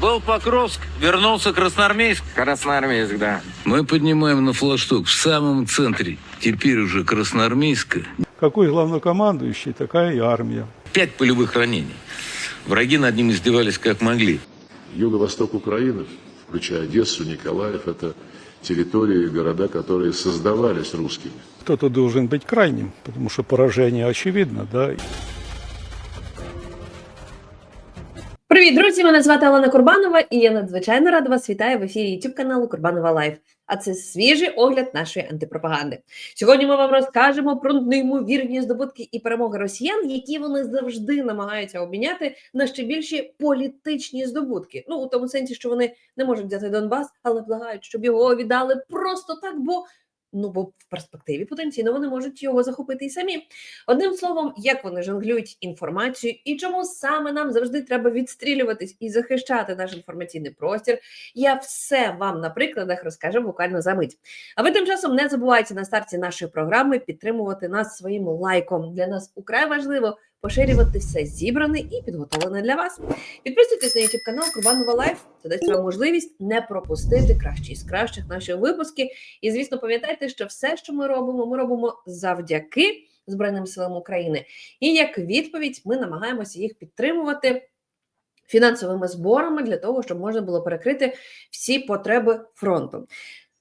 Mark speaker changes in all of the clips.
Speaker 1: Был Покровск, вернулся Красноармейск.
Speaker 2: Красноармейск, да.
Speaker 3: Мы поднимаем на флагшток в самом центре, теперь уже Красноармейска,
Speaker 4: Какой главнокомандующий, такая и армия.
Speaker 3: пять полевых ранений. Враги над ним издевались как могли.
Speaker 5: Юго-восток Украины, включая Одессу, Николаев, это территории, города, которые создавались русскими.
Speaker 4: Кто-то должен быть крайним, потому что поражение очевидно, да.
Speaker 6: Привіт, друзі! Мене звати Олена Курбанова, і я надзвичайно рада вас вітаю в ефірі YouTube каналу Курбанова Лайф. А це свіжий огляд нашої антипропаганди. Сьогодні ми вам розкажемо про неймовірні здобутки і перемоги росіян, які вони завжди намагаються обміняти на ще більші політичні здобутки. Ну у тому сенсі, що вони не можуть взяти Донбас, але благають, щоб його віддали просто так, бо. Ну, бо в перспективі потенційно вони можуть його захопити і самі. Одним словом, як вони жонглюють інформацією і чому саме нам завжди треба відстрілюватись і захищати наш інформаційний простір, я все вам на прикладах розкажу буквально за мить. А ви тим часом не забувайте на старті нашої програми підтримувати нас своїм лайком. Для нас украй важливо поширювати все зібране і підготовлене для вас. Підписуйтесь на YouTube канал Курбанова Лайф. Це дасть вам можливість не пропустити кращі з кращих наші випуски. І звісно, пам'ятайте, що все, що ми робимо, ми робимо завдяки Збройним силам України. І як відповідь, ми намагаємося їх підтримувати. Фінансовими зборами для того, щоб можна було перекрити всі потреби фронту.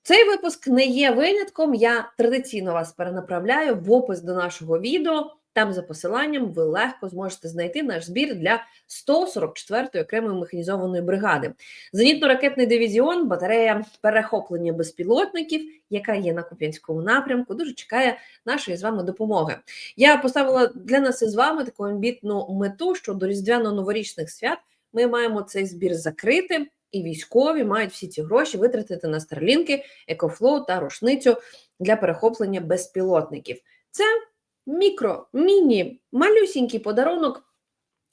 Speaker 6: Цей випуск не є винятком. Я традиційно вас перенаправляю в опис до нашого відео. Там за посиланням ви легко зможете знайти наш збір для 144-ї окремої механізованої бригади. Зенітно-ракетний дивізіон, батарея перехоплення безпілотників, яка є на Куп'янському напрямку, дуже чекає нашої з вами допомоги. Я поставила для нас із вами таку амбітну мету, що до різдвяно-новорічних свят ми маємо цей збір закрити. І військові мають всі ці гроші витратити на старлінки, екофлоу та рушницю для перехоплення безпілотників. Це мікро, міні, малюсінький подарунок.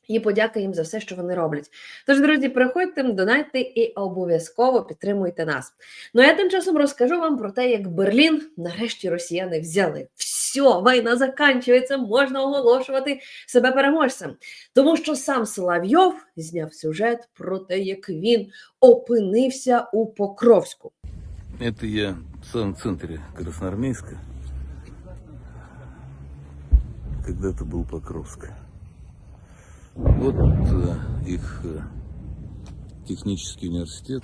Speaker 6: І подяка їм за все, що вони роблять. Тож, друзі, приходьте, донайте і обов'язково підтримуйте нас. Ну я тим часом розкажу вам про те, як Берлін нарешті росіяни взяли. Все, війна закінчується, можна оголошувати себе переможцем. Тому що сам Соловйов зняв сюжет про те, як він опинився у Покровську.
Speaker 3: Это я в самом центре Красноармейска Когда-то был Покровск. Вот э, их э, технический университет.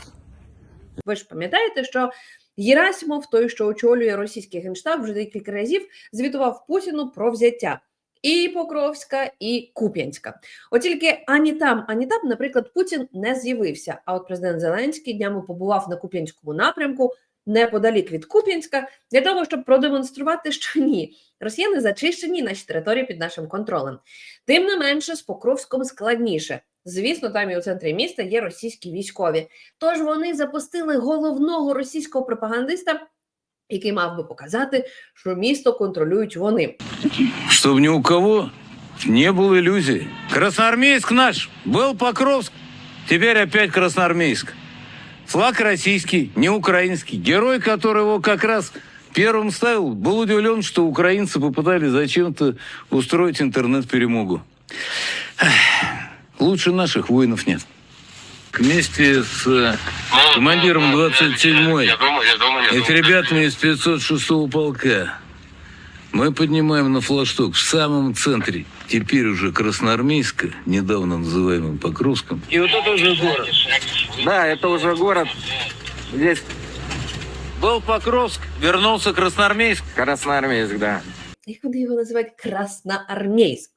Speaker 6: Ви ж пам'ятаєте, що Єрасимов, той, що очолює російський генштаб, вже декілька разів звітував Путіну про взяття і Покровська, і Куп'янська. От тільки ані там, ані там, наприклад, Путін не з'явився. А от президент Зеленський днями побував на Куп'янському напрямку неподалік від Куп'янська для того, щоб продемонструвати, що ні, росіяни зачищені наші території під нашим контролем. Тим не менше, з Покровськом складніше. Звісно, там і у центрі міста є російські військові. Тож вони запустили головного російського пропагандиста, який мав би показати, що місто контролюють вони.
Speaker 3: Чтобы ни у кого не было иллюзий. Красноармейск наш, был Покровск, теперь опять Красноармейск. Флаг российский, не украинский. Герой, который его как раз первым ставил, был удивлен, что украинцы попытались зачем-то устроить интернет-перемогу. Лучше наших воинов нет. Вместе с э, командиром 27-й и с ребятами из 506-го полка мы поднимаем на флагшток в самом центре, теперь уже Красноармейска, недавно называемым Покровском,
Speaker 1: И вот это уже город.
Speaker 2: Да, это уже город. Здесь
Speaker 1: Был Покровск, вернулся Красноармейск.
Speaker 2: Красноармейск, да.
Speaker 6: Як вони його називають Красноармійськ.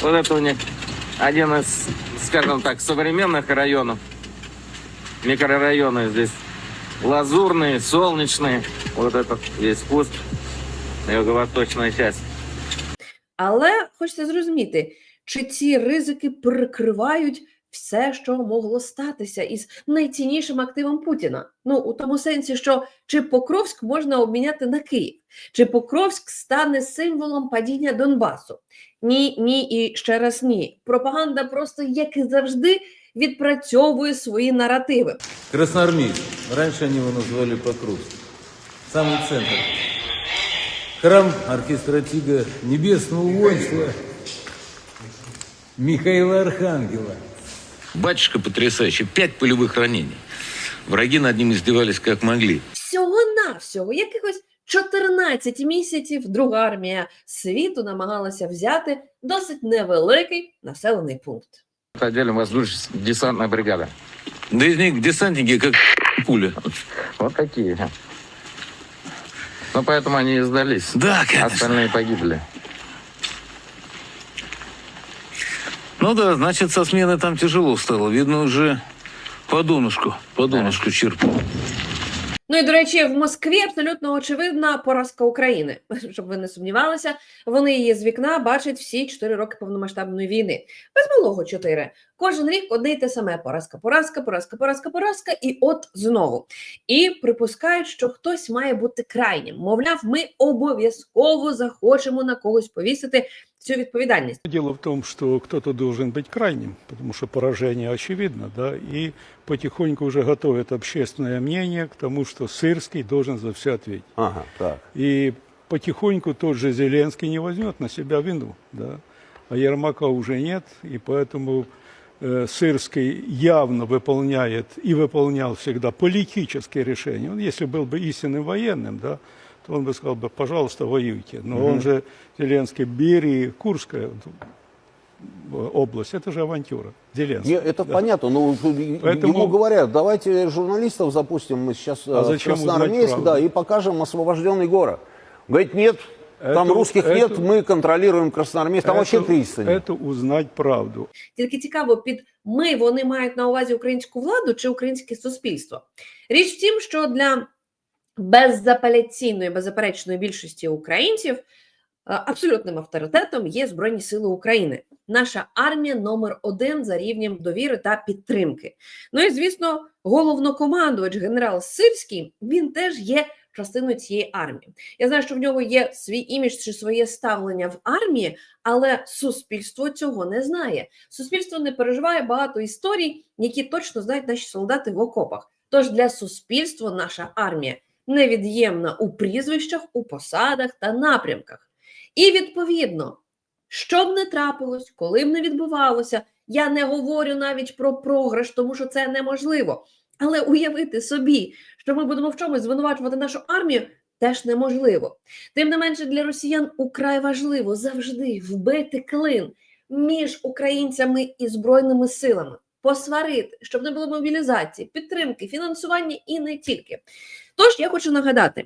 Speaker 2: Вот это у них один из, скажем так, современных районов. Микрорайоны здесь лазурные, солнечные. Вот этот весь куст. Юго-восточная часть.
Speaker 6: Але хочеться зрозуміти, чи ці ризики прикривають все, що могло статися із найціннішим активом Путіна. Ну у тому сенсі, що чи Покровськ можна обміняти на Київ, чи Покровськ стане символом падіння Донбасу? Ні, ні і ще раз ні. Пропаганда просто як і завжди відпрацьовує свої наративи.
Speaker 7: Красноармейск. Раньше они его называли Покровск. Самый центр. Храм архистратига Небесного воинства Михаила Архангела.
Speaker 3: Батюшка потрясающий. Пять полевых ранений. Враги над ним издевались как могли.
Speaker 6: Всього-навсього якихось 14 місяців друга армія світу намагалася взяти досить невеликий населений пункт.
Speaker 2: Это отдельно воздушно-десантная бригада.
Speaker 3: Да из них десантники как пуля.
Speaker 2: Вот такие. Ну, поэтому они и сдались.
Speaker 3: Да, конечно.
Speaker 2: Остальные погибли.
Speaker 3: Ну да, значит, со смены там тяжело стало. Видно, уже по донышку, по донышку черпал.
Speaker 6: Ну і до речі, в Москві абсолютно очевидна поразка України. Щоб ви не сумнівалися, вони її з вікна бачать всі 4 роки повномасштабної війни. Без малого 4. Кожен рік одне й те саме: поразка, поразка, поразка, поразка, поразка, і от знову. І припускають, що хтось має бути крайнім. Мовляв, ми обов'язково захочемо на когось повісити цю відповідальність.
Speaker 4: Дело в том, что кто-то должен быть крайним, потому что поражение очевидно, да, и потихоньку уже готовят общественное мнение к тому, что Сырский должен за все ответить.
Speaker 8: Ага, так.
Speaker 4: И потихоньку тот же Зеленский не возьмет на себя вину, да, а Ермака уже нет, и поэтому э, Сырский явно выполняет и выполнял всегда политические решения. Он, если был бы истинным военным, да, то он бы сказал бы, пожалуйста, воюйте. Но он же, Зеленский, Берии, Курская э, область, это же авантюра. Зеленский.
Speaker 8: Не, это
Speaker 4: да.
Speaker 8: понятно, но
Speaker 4: Поэтому-
Speaker 8: ему говорят, давайте журналистов запустим мы сейчас
Speaker 4: А
Speaker 8: э, в
Speaker 4: зачем узнать
Speaker 8: Красноармейск,
Speaker 4: правду?
Speaker 8: да, и покажем освобожденный город. Говорит, нет, там
Speaker 4: Это-
Speaker 8: русских нет,
Speaker 4: это-
Speaker 8: мы контролируем Красноармейск, там вообще
Speaker 4: это,
Speaker 8: кризиса нет.
Speaker 4: это узнать правду.
Speaker 6: Тільки цікаво, під ми вони мають на увазі українську владу чи українське суспільство. Річ в тім, що для беззапеляційної, беззаперечної більшості українців е, абсолютним авторитетом є Збройні Сили України. Наша армія номер один за рівнем довіри та підтримки. Ну і звісно, головнокомандувач генерал Сирський він теж є частиною цієї армії. Я знаю, що в нього є свій імідж чи своє ставлення в армії, але суспільство цього не знає. Суспільство не переживає багато історій, які точно знають наші солдати в окопах. Тож для суспільства наша армія невід'ємна у прізвищах, у посадах та напрямках. І відповідно, що б не трапилось, коли б не відбувалося, я не говорю навіть про програш, тому що це неможливо. Але уявити собі, що ми будемо в чомусь звинувачувати нашу армію, теж неможливо. Тим не менше, для росіян украй важливо завжди вбити клин між українцями і збройними силами, посварити, щоб не було мобілізації, підтримки, фінансування і не тільки. Тож я хочу нагадати.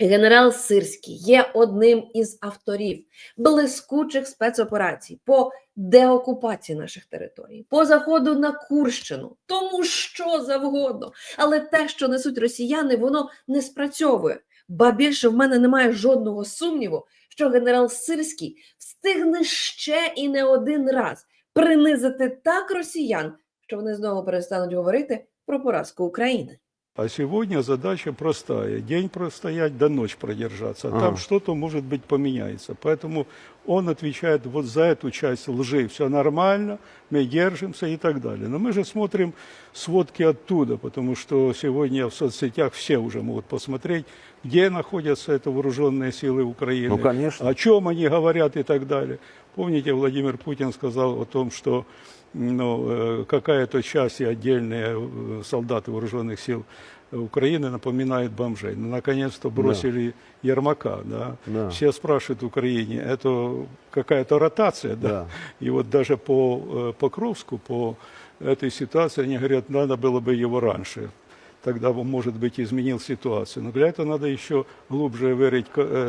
Speaker 6: Генерал Сирський є одним із авторів блискучих спецоперацій по деокупації наших територій, по заходу на Курщину, тому що завгодно. Але те, що несуть росіяни, воно не спрацьовує. Ба більше в мене немає жодного сумніву, що генерал Сирський встигне ще і не один раз принизити так росіян, що вони знову перестануть говорити про поразку України.
Speaker 4: А сегодня задача простая. День простоять, до ночь продержаться. А
Speaker 8: Ага.
Speaker 4: там что-то, может быть, поменяется. Поэтому он отвечает вот за эту часть лжи. Все нормально, мы держимся и так далее. Но мы же смотрим сводки оттуда, потому что сегодня в соцсетях все уже могут посмотреть, где находятся это вооруженные силы Украины.
Speaker 8: Ну, конечно.
Speaker 4: О чем они говорят и так далее. Помните, Владимир Путин сказал о том, что ну, э, какая-то часть и отдельные э, солдаты вооруженных сил Украины напоминают бомжей. Ну, наконец-то бросили Ермака, да.
Speaker 8: Да.
Speaker 4: Все спрашивают в Украине, это какая-то ротация, да?
Speaker 8: Да.
Speaker 4: И вот даже по э, Покровску, по этой ситуации, они говорят, надо было бы его раньше. Тогда, может быть, изменил ситуацию. Но для этого надо еще глубже вырыть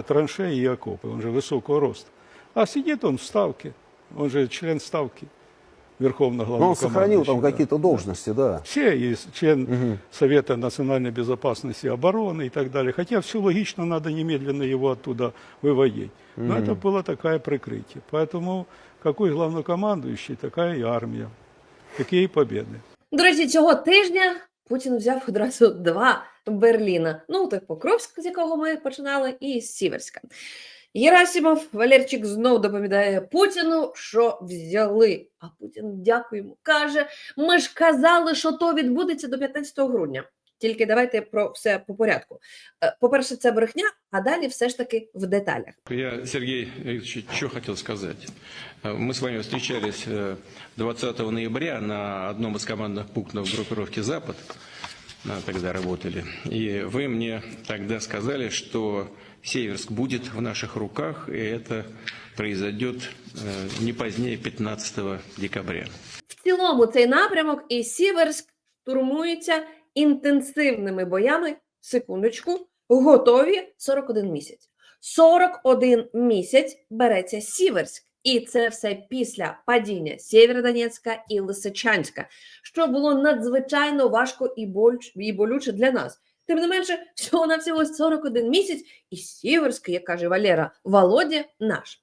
Speaker 4: траншеи и окопы. Он же высокого роста. А сидит он в Ставке. Он же член Ставки. Верховного
Speaker 8: Но он
Speaker 4: главнокомандующего.
Speaker 8: сохранил там
Speaker 4: да.
Speaker 8: какие-то должности, да.
Speaker 4: Все, и с- член Совета национальной безопасности и обороны и так далее. Хотя все логично, надо немедленно его оттуда выводить. Но это было такое прикрытие. Поэтому какой главнокомандующий, такая и армия. Такие и победы.
Speaker 6: До речі, цього тижня Путін взяв одразу два Берліна. Ну, той Покровськ, з якого ми починали, і з Сіверська. Герасимов Валерчик знов доповідає Путіну, що взяли. А Путін дякуємо. Каже: ми ж казали, що то відбудеться до 15 грудня. Тільки давайте про все по порядку. Е, По-перше, це брехня, а далі все ж таки в деталях.
Speaker 9: Я, Сергей Викторович, что хотел сказать. Э, Мы с вами встречались э, 20 ноября на одном из командных пунктов группировки «Запад», э, тогда работали, и вы мне тогда сказали, что Северск будет в наших руках, и это произойдет э, не позднее 15 декабря.
Speaker 6: В цілому цей напрямок і Сіверськ штурмується інтенсивними боями. Секундочку, готові 41 місяць. 41 місяць береться Сіверськ. І це все після падіння Сєвєродонецька і Лисичанська, що було надзвичайно важко і, болюче для нас. Тим не менше, всього на всього 41 місяць, і Сіверський, як каже Валера, Володя наш.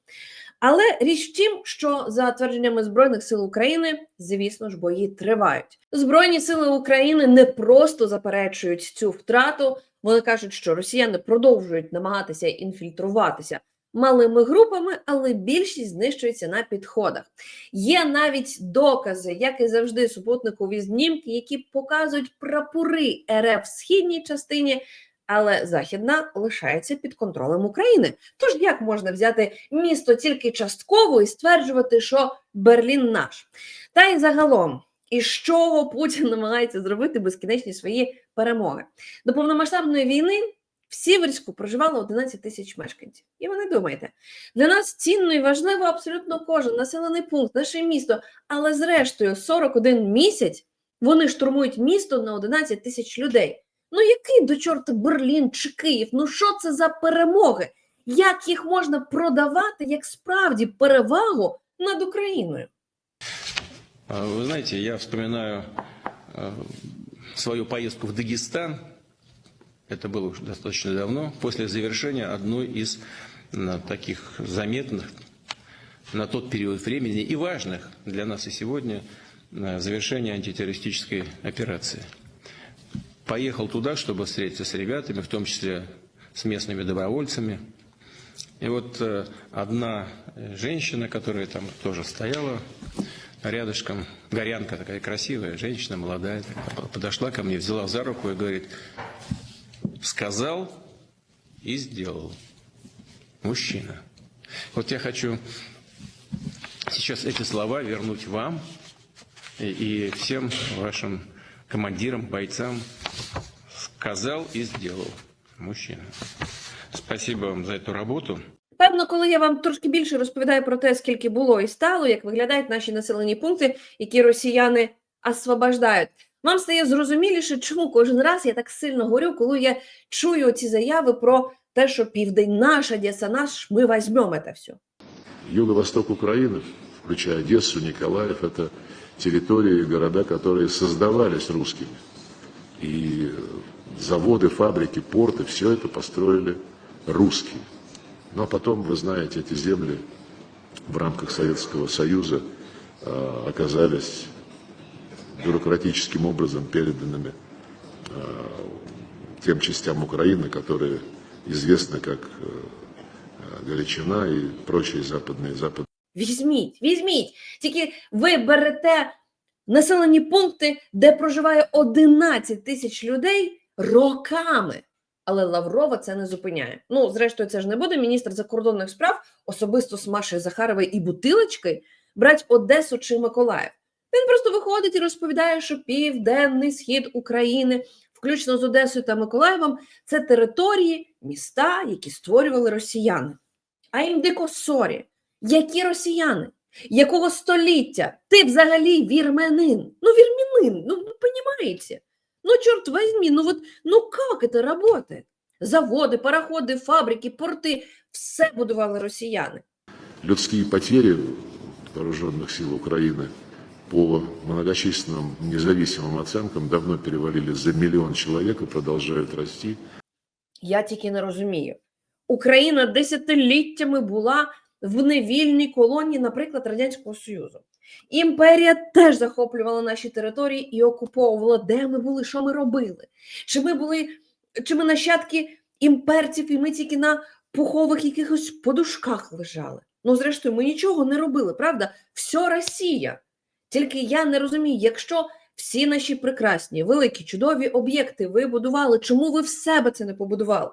Speaker 6: Але річ в тім, що за твердженнями Збройних сил України, звісно ж, бої тривають. Збройні сили України не просто заперечують цю втрату. Вони кажуть, що росіяни продовжують намагатися інфільтруватися малими групами, але більшість знищується на підходах. Є навіть докази, як і завжди, супутникові знімки, які показують прапори РФ в східній частині. Але західна лишається під контролем України. Тож як можна взяти місто тільки частково і стверджувати, що Берлін наш? Та й загалом, із чого Путін намагається зробити безкінечні свої перемоги? До повномасштабної війни в Сіверську проживало 11 тисяч мешканців. І ви не думайте, для нас цінно і важливо абсолютно кожен населений пункт, наше місто. Але зрештою, 41 місяць вони штурмують місто на 11 тисяч людей. Ну який до чорта Берлін чи Київ? Ну що це за перемоги? Як їх можна продавати як справді перевагу над Україною?
Speaker 9: А, Вы знаете, я вспоминаю свою поездку в Дагестан. Это было уже достаточно давно, после завершения одной из таких заметных на тот период времени и важных для нас и сегодня завершения антитеррористической операции. Поехал туда, чтобы встретиться с ребятами, в том числе с местными добровольцами. И вот э, одна женщина, которая там тоже стояла рядышком, горянка такая красивая, женщина молодая, подошла ко мне, взяла за руку и говорит, сказал и сделал. Мужчина. Вот я хочу сейчас эти слова вернуть вам и, и всем вашим командирам, бойцам. Сказал и сделал. Мужчина. Спасибо вам за эту работу.
Speaker 6: Певно, коли я вам трошки більше розповідаю про те, скільки було і стало, як виглядають наші населені пункти, які росіяни освобождають, вам стає зрозуміліше, чому кожен раз я так сильно горю, коли я чую ці заяви про те, що південь наш, Одеса наш, ми візьмемо це все.
Speaker 5: Юго-восток Украины, включая Одессу, Николаев, это территории и города, которые создавались русскими. И э, заводы, фабрики, порты, все это построили русские. Ну а потом, вы знаете, эти земли в рамках Советского Союза э, оказались бюрократическим образом переданными э, тем частям Украины, которые известны как э, э, Галичина и прочие западные, западные
Speaker 6: Візьміть, візьміть. Тільки ви берете населені пункти, де проживає 11 тисяч людей роками. Але Лаврова це не зупиняє. Ну, зрештою, це ж не буде міністр закордонних справ особисто з Машею Захаровою і бутилочки брати Одесу чи Миколаїв. Він просто виходить і розповідає, що південний схід України, включно з Одесою та Миколаєвом, це території, міста, які створювали росіяни. А їм дико сорі. Які росіяни? Якого століття? Ти взагалі вірменин. Ну, вірменин, ну, ну понимаете? Ну, черт возьми, ну вот, ну как это работает? Заводи, пароходи, фабрики, порти – все будували росіяни.
Speaker 5: людские потери вооруженных сил Украины по многочисленным независимым оценкам давно перевалили за миллион человек и продолжают расти.
Speaker 6: Я тільки не розумію. Україна десятиліттями була в невільній колонії, наприклад, Радянського Союзу. Імперія теж захоплювала наші території і окуповувала, де ми були, що ми робили. Чи ми були, чи ми нащадки імперців, і ми тільки на пухових якихось подушках лежали. Ну, зрештою, ми нічого не робили, правда? Все Росія. Тільки я не розумію, якщо всі наші прекрасні, великі, чудові об'єкти ви будували. Чому ви в себе це не побудували?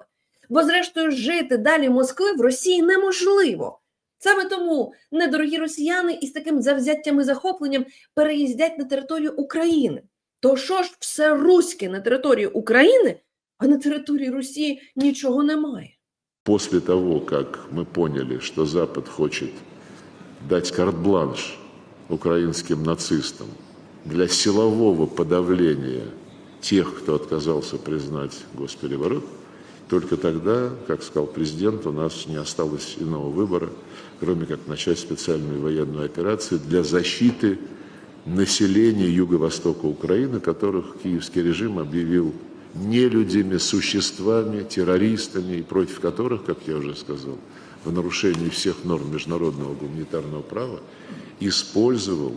Speaker 6: Бо, зрештою, жити далі Москви в Росії неможливо. Саме тому недорогі росіяни із таким завзяттям і захопленням переїздять на територію України. То що ж все руське на території України, а на території Росії нічого немає?
Speaker 5: После того, как мы поняли, что Запад хочет дать карт-бланш украинским нацистам для силового подавления тех, кто отказался признать госпереворот, только тогда, как сказал президент, у нас не осталось иного выбора, кроме как начать специальную военную операцию для защиты населения юго-востока Украины, которых киевский режим объявил нелюдями, существами, террористами, и против которых, как я уже сказал, в нарушении всех норм международного гуманитарного права использовал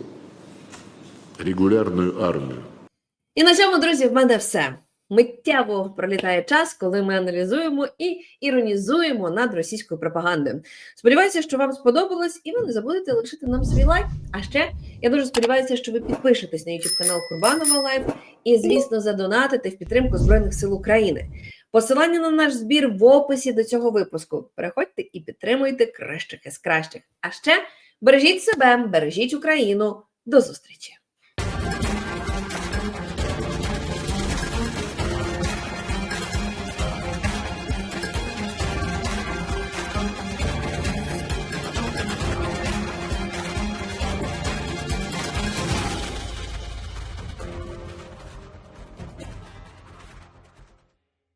Speaker 5: регулярную армию.
Speaker 6: І на цьому, друзі, в мене все. Миттєво пролітає час, коли ми аналізуємо і іронізуємо над російською пропагандою. Сподіваюся, що вам сподобалось, і ви не забудете лишити нам свій лайк. А ще я дуже сподіваюся, що ви підпишетесь на YouTube канал Курбанова Лайф і, звісно, задонатите в підтримку Збройних сил України. Посилання на наш збір в описі до цього випуску. Переходьте і підтримуйте кращих із кращих. А ще бережіть себе, бережіть Україну. До зустрічі!